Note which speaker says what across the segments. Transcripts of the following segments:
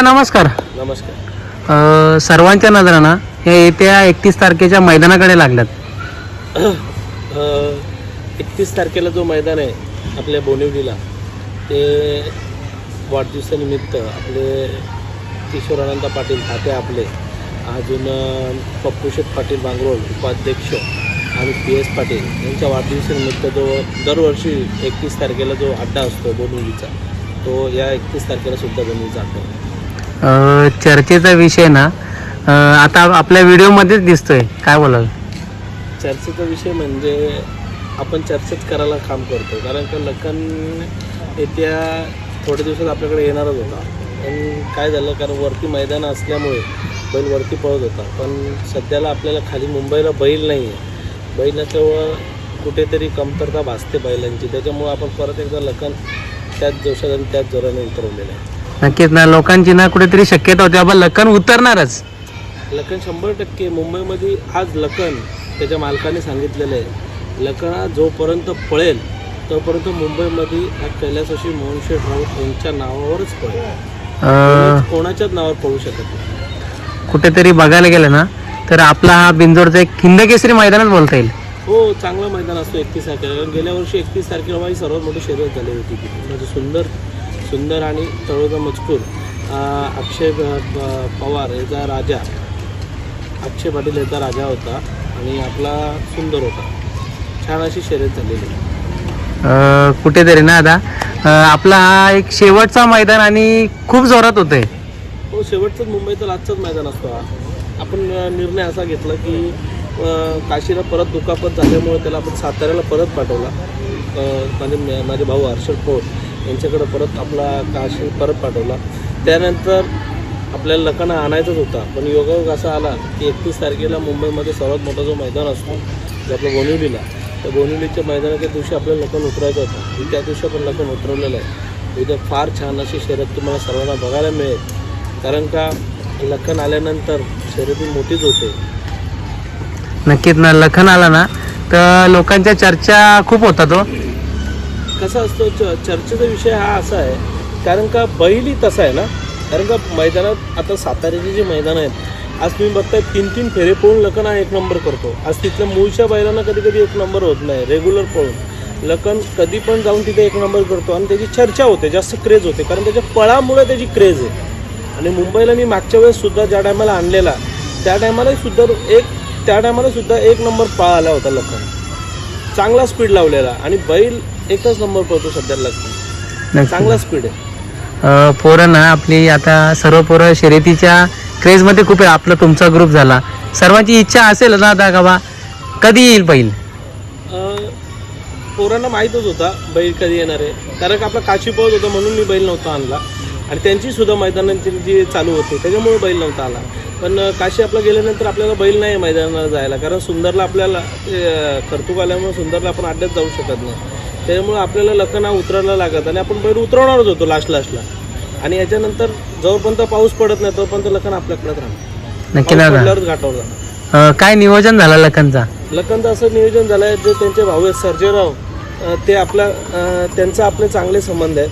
Speaker 1: नमस्कार.
Speaker 2: नमस्कार.
Speaker 1: अ, सर्वांच्या नजरानं या येत्या एकतीस तारखेच्या मैदानाकडे लागल्यात.
Speaker 2: एकतीस तारखेला जो मैदान आहे आपल्या बोनिवलीला ते वाढदिवसानिमित्त आपले किशोरानंद पाटील ताते आपले अजून अ, पप्पूशेठ पाटील बांगरोळ उपाध्यक्ष आणि पी एस पाटील यांच्या वाढदिवसानिमित्त जो दरवर्षी एकतीस तारखेला जो अड्डा असतो बोनिवलीचा तो या एकतीस तारखेला सुद्धा बनवला जातो.
Speaker 1: चर्चेचा विषय ना. आता आपल्या व्हिडिओमध्येच दिसतोय. काय बोलाल?
Speaker 2: चर्चेचा विषय म्हणजे आपण चर्चेच करायला काम करतो कारण का लखन येत्या थोड्या दिवसात आपल्याकडे येणारच होता. पण काय झालं कारण वरती मैदान असल्यामुळे बैल वरती पळत होता. पण सध्याला आपल्याला खाली मुंबईला बैल नाही आहे बैल नसल्यामुळं कुठेतरी कमतरता भासते बैलांची. त्याच्यामुळं आपण परत एकदा लखन त्याच जोशात आणि त्याच जोराने उतरवलेलं आहे.
Speaker 1: नक्कीच ना लोकांची ना कुठेतरी शक्यता होती. बाबा लखन उतरणारच.
Speaker 2: लखन शंभर टक्के मुंबईमध्ये आज लखन त्याच्या मालकाने सांगितलेलं आहे. लखन हा जोपर्यंत पळेल तोपर्यंत मुंबईमध्ये हा कैलासाशी मोहनशेठ राऊत यांच्या नावावरच पळेल. कोणाच्याच नावावर पळू शकत नाही.
Speaker 1: कुठेतरी बघायला गेलं ना तर आपला हा बिंदोडचा एक खिंदकेसरी मैदानच बोलता येईल.
Speaker 2: हो चांगलं मैदान असतो एकतीस तारखेला. कारण गेल्या वर्षी एकतीस तारखेला माझी सर्वात मोठी शर्यत झाली होती म्हणजे सुंदर सुंदर आणि तळोजा मजकूर अक्षय पवार याचा राजा अक्षय पाटील याचा राजा होता आणि आपला सुंदर होता. छान अशी शर्यत झालेली
Speaker 1: कुठेतरी ना आता आपला हा एक शेवटचा मैदान आणि खूप जोरात होतंय.
Speaker 2: हो शेवटचंच मुंबईचा आजचाच मैदान असतो हा. आपण निर्णय असा घेतला की काशीला परत दुखापत झाल्यामुळे त्याला आपण साताऱ्याला परत पाठवला. माझे मे- माझे भाऊ हर्षद पौर यांच्याकडं परत आपला काशी परत पाठवला. त्यानंतर आपल्याला लकाना आणायचाच होता. पण योगायोग असा आला की एकतीस तारखेला मुंबईमध्ये सर्वात मोठा जो मैदान असतो जो आपला बोनिवलीला त्या बोनिवलीच्या मैदानाच्या दिवशी आपल्याला लखन उतरायचं होतं. मी त्या दिवशी आपण लखन उतरवलेलं आहे. उद्या फार छान अशी शर्यत तुम्हाला सर्वांना बघायला मिळेल. कारण का लखन आल्यानंतर शर्यती मोठीच होते.
Speaker 1: नक्कीच ना लखन आला ना तर लोकांच्या चर्चा खूप होतात हो.
Speaker 2: कसा असतो च चर्चेचा विषय हा असा आहे कारण का बैलही तसा आहे ना? कारण का मैदानात आता साताऱ्याचे जे मैदान आहेत आज तुम्ही बघताय तीन तीन फेरे पळून लखन हा एक नंबर करतो. आज तिथल्या मूळच्या बैलांना कधी कधी एक नंबर होत नाही रेग्युलर पळून. लखन कधी पण जाऊन तिथे एक नंबर करतो आणि त्याची चर्चा होते जास्त क्रेज होते कारण त्याच्या पळामुळे त्याची क्रेज आहे. आणि मुंबईला मी मागच्या वेळेस सुद्धा ज्या टायमाला आणलेला त्या टायमाला सुद्धा एक त्या टायमाला सुद्धा एक नंबर पळाला होता लखन. चांगला स्पीड लावलेला. आणि बैल एकच नंबर पळतो सध्या
Speaker 1: नक्की.
Speaker 2: चांगला स्पीड आहे.
Speaker 1: अ, पोरं ना आपली आता सर्व पोरं शर्यतीच्या क्रेजमध्ये खूप आहे. आपला तुमचा ग्रुप झाला. सर्वांची इच्छा असेल ना आता का बा? कधी येईल बैल?
Speaker 2: अं, पोरांना माहीतच होता बैल कधी येणार आहे. कारण का आपला काशी पळत होता म्हणून मी बैल नव्हता आणला. आणि त्यांची सुद्धा मैदानांची जी चालू होती त्याच्यामुळे बैल नव्हता आला. पण अं, काशी आपला गेल्यानंतर आपल्याला बैल नाही मैदानाला जायला. कारण सुंदरला आपल्याला अं, कर्तुक आल्यामुळे सुंदरला आपण अड्ड्यात जाऊ शकत नाही. त्याच्यामुळे आपल्याला लखना उतरायला लागत आणि आपण बैल उतरवणारच होतो लास्ट लास्टला आणि याच्यानंतर जोपर्यंत पाऊस पडत नाही तोपर्यंत लखन आपल्याकडेच राहणार.
Speaker 1: नक्की
Speaker 2: घाटावर जाणार.
Speaker 1: अ, काय नियोजन झालं लखनचा?
Speaker 2: लखनचं असं नियोजन झालं आहे जे त्यांचे भाऊ आहेत सर्जेराव अं, ते आपल्या अं, त्यांचा आपले चांगले संबंध आहेत.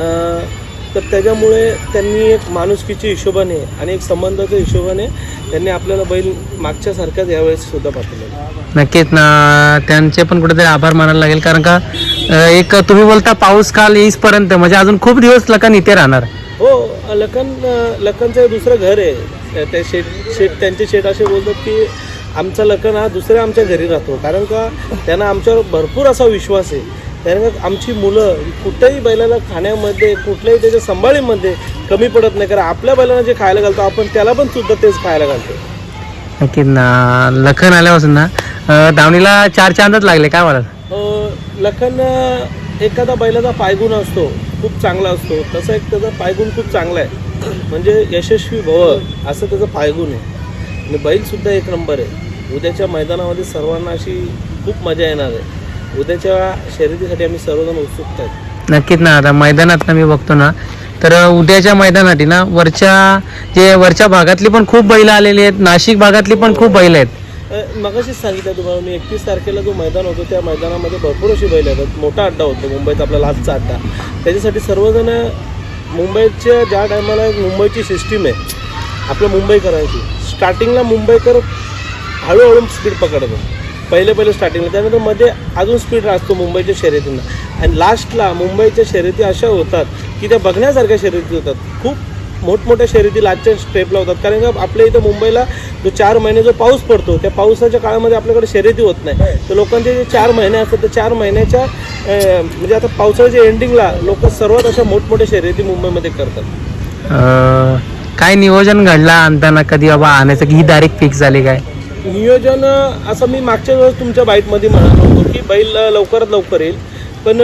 Speaker 2: अं, तर त्याच्यामुळे त्यांनी एक माणुसकीच्या हिशोबाने आणि एक संबंधाच्या हिशोबाने त्यांनी आपल्याला बैल मागच्यासारख्याच यावेळेस सुद्धा पाठवलेला
Speaker 1: नक्कीच. ना त्यांचे पण कुठेतरी आभार मानायला लागेल कारण का एक तुम्ही बोलता पाऊस काल येईपर्यंत म्हणजे अजून खूप दिवस लखन इथे राहणार.
Speaker 2: हो लखन लखनचं दुसरं घर आहे. ते शेट शेट त्यांचे शेट असे बोलतात की आमचा लखन हा दुसऱ्या आमच्या घरी राहतो. कारण का त्यांना आमच्यावर भरपूर असा विश्वास आहे. कारण का आमची मुलं कुठल्याही बैलाला खाण्यामध्ये कुठल्याही त्याच्या सांभाळीमध्ये कमी पडत नाही. कारण आपल्या बैलांना जे खायला घालतो आपण त्याला पण सुद्धा तेच खायला घालतो.
Speaker 1: नक्कीच ना लखन आल्यापासून ना धावणीला चार चांदच लागले काय मला
Speaker 2: लखन एखादा बैलाचा पायगुण असतो खूप चांगला असतो. तसा एक त्याचा पायगुण खूप चांगला आहे. म्हणजे यशस्वी भव असं त्याचं पायगुण आहे. आणि बैलसुद्धा एक नंबर आहे. उद्याच्या मैदानामध्ये सर्वांना अशी खूप मजा येणार आहे. उद्याच्या शर्यतीसाठी आम्ही सर्वजण उत्सुक आहेत.
Speaker 1: नक्कीच ना आता मैदानात ना मी बघतो ना तर उद्याच्या मैदानासाठी ना वरच्या जे वरच्या भागातली पण खूप बैल आलेली आहेत नाशिक भागातली पण खूप बैल आहेत.
Speaker 2: मगाशीच सांगितलं तुम्हाला मी एकतीस तारखेला जो मैदान होतो त्या मैदानामध्ये भरपूर अशी बैल येतात. मोठा अड्डा होतो मुंबईत आपला लास्टचा अड्डा. त्याच्यासाठी सर्वजण मुंबईच्या ज्या टायमाला मुंबईची सिस्टीम आहे आपलं मुंबई करायची. स्टार्टिंगला मुंबईकर हळूहळू स्पीड पकडतो. पहिले पहिले स्टार्टिंगला त्यानंतरमध्ये अजून स्पीड असतो मुंबईच्या शर्यतींना. आणि लास्टला मुंबईच्या शर्यती अशा होतात की त्या बघण्यासारख्या शर्यती होतात. खूप मोठमोठ्या शर्यती लास्टच्या स्टेपला होतात. कारण का आपल्या इथं मुंबईला जो चार महिने जो पाऊस पडतो त्या पावसाच्या काळामध्ये आपल्याकडे शर्यती होत नाही. तर लोकांचे जे चार महिने असतात त्या चार महिन्याच्या म्हणजे आता पावसाळ्याच्या एंडिंगला लोक सर्वात अशा मोठमोठ्या शर्यती मुंबईमध्ये करतात.
Speaker 1: काय नियोजन घडला आणताना? कधी बाबा आणायचं की ही तारीख फिक्स झाली काय?
Speaker 2: नियोजन असं मी मागच्या वेळेस तुमच्या बाईटमध्ये म्हणत होतो की बैल लवकरात लवकर येईल. पण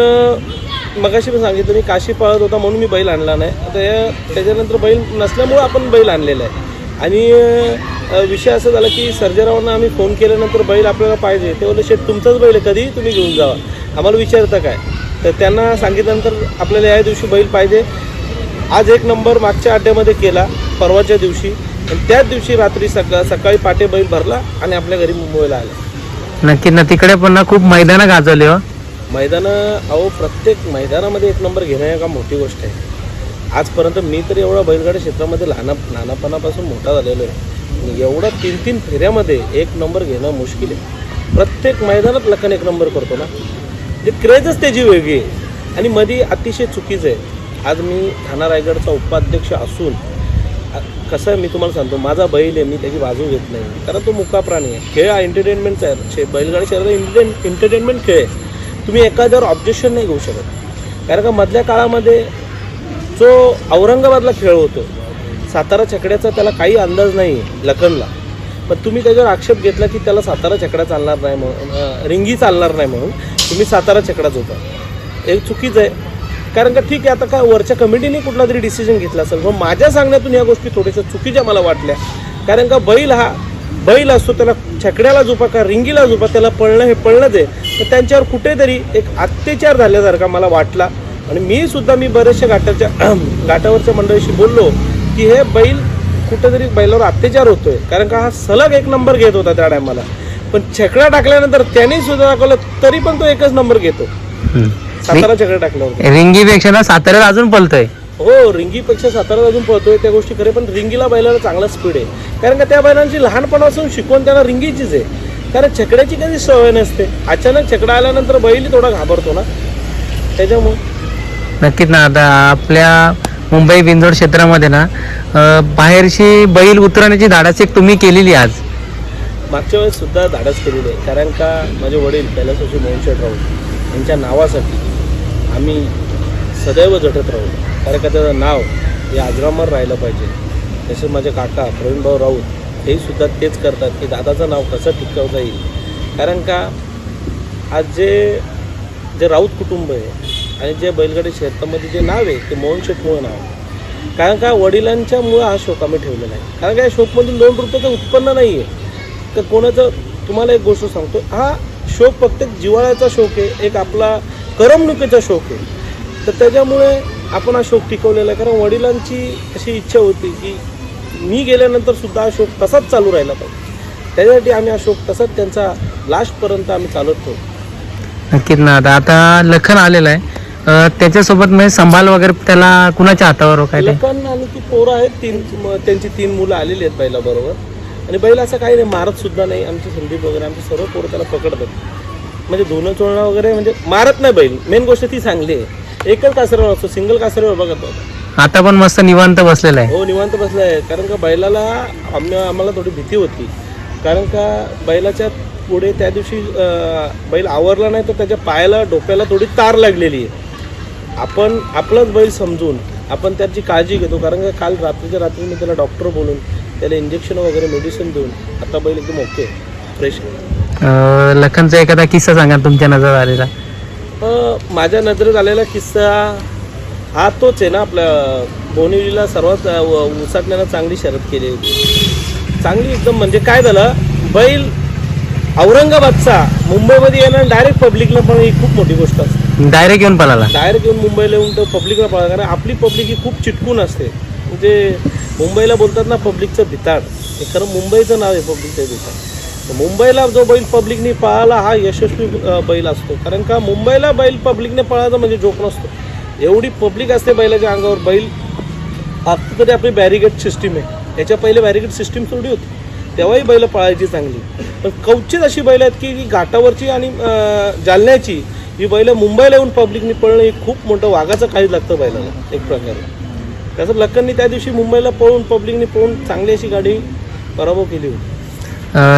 Speaker 2: मगाशी पण सांगितलं मी काशी पळत होता म्हणून मी बैल आणला नाही. आता त्याच्यानंतर बैल नसल्यामुळं आपण बैल आणलेला आहे. आणि विषय असं झाला की सर्जेरावांना आम्ही फोन केल्यानंतर बैल आपल्याला पाहिजे. ते बोलले शेठ तुमचाच बैल आहे कधी तुम्ही घेऊन जावा. आम्हाला विचारता काय? तर त्यांना सांगितल्यानंतर आपल्याला या दिवशी बैल पाहिजे. आज एक नंबर मागच्या अड्ड्यामध्ये केला परवाच्या दिवशी. आणि त्याच दिवशी रात्री सकाळ सकाळी पाटे बैल भरला आणि आपल्या घरी मुंबईला आला.
Speaker 1: नक्की ना तिकडे पुन्हा खूप मैदानं गाजवले हो.
Speaker 2: मैदानं अहो प्रत्येक मैदानामध्ये एक नंबर घेणं हे का मोठी गोष्ट आहे? आजपर्यंत मी तर एवढा बैलगाडी क्षेत्रामध्ये लहान लहानपणापासून मोठा झालेलो आहे. एवढा तीन तीन फेऱ्यामध्ये एक नंबर घेणं मुश्किल आहे. प्रत्येक मैदानात लखन एक नंबर करतो ना? म्हणजे जे क्रेजच त्याची वेगळी आहे. आणि मध्ये अतिशय चुकीचं आहे. आज मी ठाणा रायगडचा उपाध्यक्ष असून कसं आहे मी तुम्हाला सांगतो माझा बैल आहे मी त्याची बाजू घेत नाही. कारण तो मुका प्राणी आहे. खेळ हा एंटरटेनमेंटचा आहे. बैलगाडी शहरात एंटरटेन एंटरटेनमेंट खेळ आहे. तुम्ही एखाद्यावर ऑब्जेक्शन नाही घेऊ शकत. कारण का मधल्या काळामध्ये जो औरंगाबादला खेळ होतो सातारा छकड्याचा त्याला काही अंदाज नाही लखनला. पण तुम्ही त्याच्यावर आक्षेप घेतला की त्याला सातारा छकडा चालणार नाही म्हणून रिंगी चालणार नाही म्हणून तुम्ही सातारा छकडाच होता एक चुकीचं आहे. कारण का ठीक आहे आता काय वरच्या कमिटीने कुठला तरी डिसिजन घेतला असेल. पण माझ्या सांगण्यातून या गोष्टी थोड्याशा चुकीच्या मला वाटल्या. कारण का बैल हा बैल असतो त्याला छकड्याला झोपा का रिंगीला झोपा त्याला पळणं हे पळणंच आहे तर त्यांच्यावर कुठेतरी एक अत्याचार झाल्यासारखा मला वाटला. आणि मी सुद्धा मी बऱ्याचशा घाटाच्या घाटावरच्या मंडळीशी बोललो की हे बैल कुठेतरी बैलावर अत्याचार होतोय. कारण का हा सलग एक नंबर घेत होता त्या टायमाला. पण छकडा टाकल्यानंतर त्याने सुद्धा दाखवलं तरी पण तो एकच नंबर घेतो. सातारा छकडा टाकल्यावर.
Speaker 1: रिंगीपेक्षा ना साताऱ्यात अजून पलतोय
Speaker 2: हो रिंगीपेक्षा सातारा अजून पळतोय त्या गोष्टी खरे पण रिंगीला बैलाला चांगला स्पीड आहे. कारण का त्या बैलांची लहानपणापासून शिकवण त्यांना रिंगीचीच आहे. कारण छकड्याची कधी सवय नसते. अचानक छकडा आल्यानंतर बैल थोडा घाबरतो ना. त्याच्यामुळे.
Speaker 1: नक्कीच ना. आता आपल्या मुंबई बिंदोड क्षेत्रामध्ये ना अं, बाहेरची बैल उतरवण्याची धाडास एक तुम्ही केलेली आज?
Speaker 2: मागच्या वेळेस सुद्धा धाडस केलेली आहे. कारण का माझे वडील कैलासवासी मोहनशेठ राऊत यांच्या नावासाठी आम्ही सदैव झटत राहू. कारण का त्याचं नाव हे अजरामर राहिलं पाहिजे. तसेच माझे काका प्रवीणभाऊ राऊत हे सुद्धा तेच करतात की दादाचं नाव कसं टिकवता येईल. कारण का आज जे जे राऊत कुटुंब आहे आणि जे बैलगाडी क्षेत्रामध्ये जे नाव आहे ते मोहन शेठमुळं नाव आहे. कारण का वडिलांच्यामुळं हा शोक आम्ही ठेवलेला आहे. कारण का या शोकमधून दोन रुपयाचं उत्पन्न नाही आहे तर कोणाचं तुम्हाला एक गोष्ट सांगतो हा शोक फक्त जिवाळ्याचा जिव्हाळ्याचा शोक आहे एक आपला करमणुकीचा शोक आहे. तर त्याच्यामुळे आपण हा शोक टिकवलेला आहे. कारण वडिलांची अशी इच्छा होती की मी गेल्यानंतर सुद्धा हा शोक तसाच चालू राहिला पाहिजे त्याच्यासाठी आम्ही हा शोक तसाच त्यांचा लास्टपर्यंत आम्ही चालत ठेवतो
Speaker 1: नक्कीच ना. आता आता लखन आलेला आहे. अं, त्याच्यासोबत म्हणजे संभाल वगैरे त्याला कुणाच्या हातावर हो काय ते?
Speaker 2: लखन आणि ती पोरं आहेत तीन म- त्यांची तीन मुलं आलेली आहेत बैलाबरोबर. आणि बैल असं काही नाही मारत सुद्धा नाही. आमचे संदीप वगैरे आमचे सर्व पोरं त्याला पकडतात. म्हणजे धुणं चोळणं वगैरे म्हणजे मारत नाही बैल. मेन गोष्ट ती चांगली आहे. एकच कासऱ्यावर असतो सिंगल कासऱ्यावर बघत होता
Speaker 1: आता पण मस्त निवांत बसलेला आहे.
Speaker 2: हो निवांत बसलाय. कारण का बैलाला आम्ही आम्हाला थोडी भीती होती. कारण का बैलाच्या पुढे त्या दिवशी बैल आवरला नाही तर त्याच्या पायाला डोक्याला थोडी तार लागलेली आहे. आपण आपलाच बैल समजून आपण त्याची काळजी घेतो. कारण का काल रात्रीच्या रात्री मी त्याला डॉक्टर बोलून त्याला इंजेक्शन वगैरे मेडिसिन देऊन आता बैल एकदम ओके फ्रेश
Speaker 1: लखनचा एखादा किस्सा सांगा तुमच्या नजर आलेला.
Speaker 2: माझ्या नजरेत आलेला किस्सा हा तोच आहे ना आपल्या बोनिवलीला सर्वात उसाटण्याला चांगली शर्यत केली होती. चांगली एकदम म्हणजे काय झालं बैल औरंगाबादचा मुंबईमध्ये येणं डायरेक्ट पब्लिकला पण ही खूप मोठी गोष्ट असते.
Speaker 1: डायरेक्ट येऊन पळाला.
Speaker 2: डायरेक्ट येऊन मुंबईला येऊन तो पब्लिकला पळा कारण आपली पब्लिक ही खूप चिटकून असते. म्हणजे मुंबईला बोलतात ना पब्लिकचं भिताड हे खरं मुंबईचं नाव आहे पब्लिकचं भिताड तर मुंबईला जो बैल पब्लिकने पळाला हा यशस्वी बैल असतो. कारण का मुंबईला बैल पब्लिकने पळायचा म्हणजे जोक नसतो. एवढी पब्लिक असते बैलाच्या अंगावर. बैल आता तरी आपली बॅरिगेट सिस्टीम आहे. याच्या पहिले बॅरिगेट सिस्टीम थोडी होती. तेव्हाही बैल पळायची चांगली. पण कवचित अशी बैल आहेत की घाटावरची आणि जालन्याची ही बैल मुंबईला येऊन पब्लिकनी पळणं हे खूप मोठं वाघाचं काही लागतं बैलाला. एक प्रकारे. त्याचं लक्कननी त्या दिवशी मुंबईला पळून पब्लिकनी पळून चांगली अशी गाडी पराभव केली होती.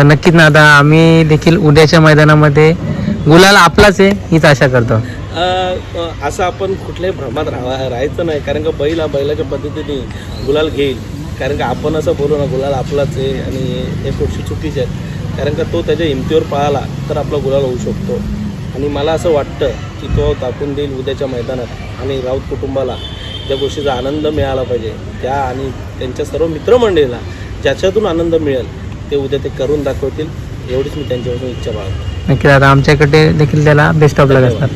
Speaker 1: नक्कीच ना आम्ही देखील उद्याच्या मैदानामध्ये गुलाल आपलाच आहे हीच आशा करतो.
Speaker 2: असं आपण कुठल्याही भ्रमात राहा राहायचं नाही. कारण का बैल हा बैलाच्या पद्धतीने गुलाल घेईल. कारण का आपण असं बोलू ना गुलाल आपलाच आहे आणि हे गोष्टी चुकीच्या आहेत कारण का तो त्याच्या हिमतीवर पळाला तर आपला गुलाल होऊ शकतो. आणि मला असं वाटतं की तो दाखवून देईल उद्याच्या मैदानात आणि राऊत कुटुंबाला. ज्या गोष्टीचा आनंद मिळाला पाहिजे त्या आणि त्यांच्या सर्व मित्रमंडळीला ज्याच्यातून आनंद मिळेल ते उद्या ते करून दाखवतील. एवढीच मी त्यांच्यापासून इच्छा बाळगतो.
Speaker 1: नक्कीच आता आमच्याकडे देखील त्याला बेस्ट ऑफ लक असतात.